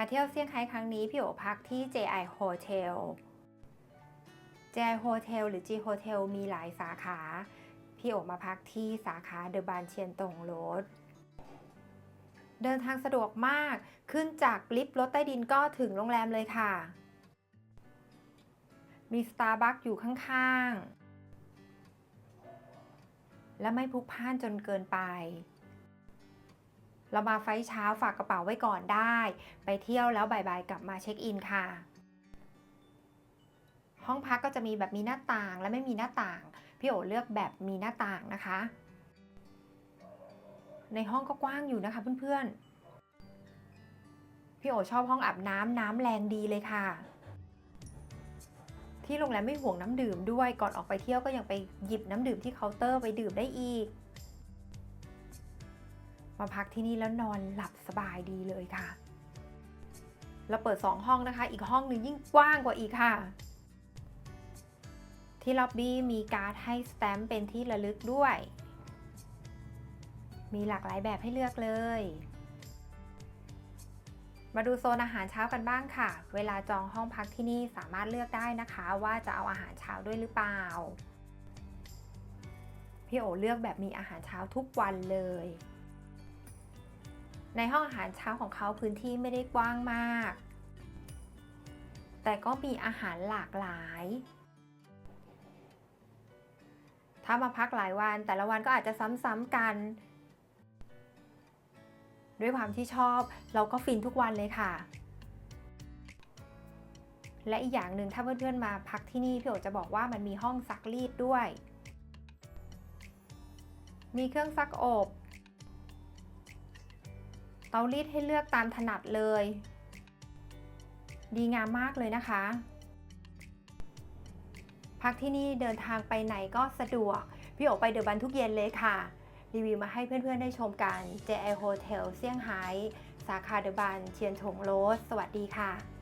มาเที่ยวเซี่ยงไฮ้ครั้งนี้พี่โอพักที่ JI Hotel JI Hotel หรือ G Hotel มีหลายสาขา พี่โอมาพักที่สาขาเดอะบานเชียนตงโรดเดินทางสะดวกมาก ขึ้นจากลิฟต์รถใต้ดินก็ถึงโรงแรมเลยค่ะ มีสตาร์บัคอยู่ข้างๆ และไม่พลุกพล่านจนเกินไป เรามาไฟเช้าฝากกระเป๋าไว้ก่อนได้ ไปเที่ยวแล้วบ่ายๆกลับมาเช็คอินค่ะ ห้องพักก็จะมีแบบมีหน้าต่างและไม่มีหน้าต่าง พี่โอเลือกแบบมีหน้าต่างนะคะ ในห้องก็กว้างอยู่นะคะเพื่อนๆ พี่โอชอบห้องอาบน้ำน้ำแรงดีเลยค่ะ ที่โรงแรมไม่ห่วงน้ำดื่มด้วย ก่อนออกไปเที่ยวก็ยังไปหยิบน้ำดื่มที่เคาน์เตอร์ไปดื่มได้อีก มาพักที่นี่แล้วนอนหลับสบายดีเลยค่ะ เราเปิด 2 ห้องนะคะ อีกห้องหนึ่งยิ่งกว้างกว่าอีกค่ะ ที่ล็อบบี้มีการ์ดให้สแตมป์เป็นที่ระลึกด้วย มีหลากหลายแบบให้เลือกเลย มาดูโซนอาหารเช้ากันบ้างค่ะ เวลาจองห้องพักที่นี่สามารถเลือกได้นะคะ ว่าจะเอาอาหารเช้าด้วยหรือเปล่าพี่โอเลือกแบบมีอาหารเช้าทุกวันเลย ในห้องอาหารเช้าของเขาพื้นที่ไม่ได้กว้างมาก แต่ก็มีอาหารหลากหลาย ถ้ามาพักหลายวันแต่ละวันก็อาจจะซ้ำๆกัน ด้วยความที่ชอบเราก็ฟินทุกวันเลยค่ะ และอีกอย่างหนึ่งถ้าเพื่อนๆมาพักที่นี่พี่โอจะบอกว่ามันมีห้องซักรีดด้วย มีเครื่องซักอบ เตารีดให้เลือกตามถนัดเลย ดีงามมากเลยนะคะ พักที่นี่เดินทางไปไหนก็สะดวก พี่โอไปเดอะบันทุกเย็นเลยค่ะ รีวิวมาให้เพื่อนๆได้ชมกัน JI Hotel เซี่ยงไฮ้สาขาเดอะบันเชียนถงโรสสวัสดีค่ะ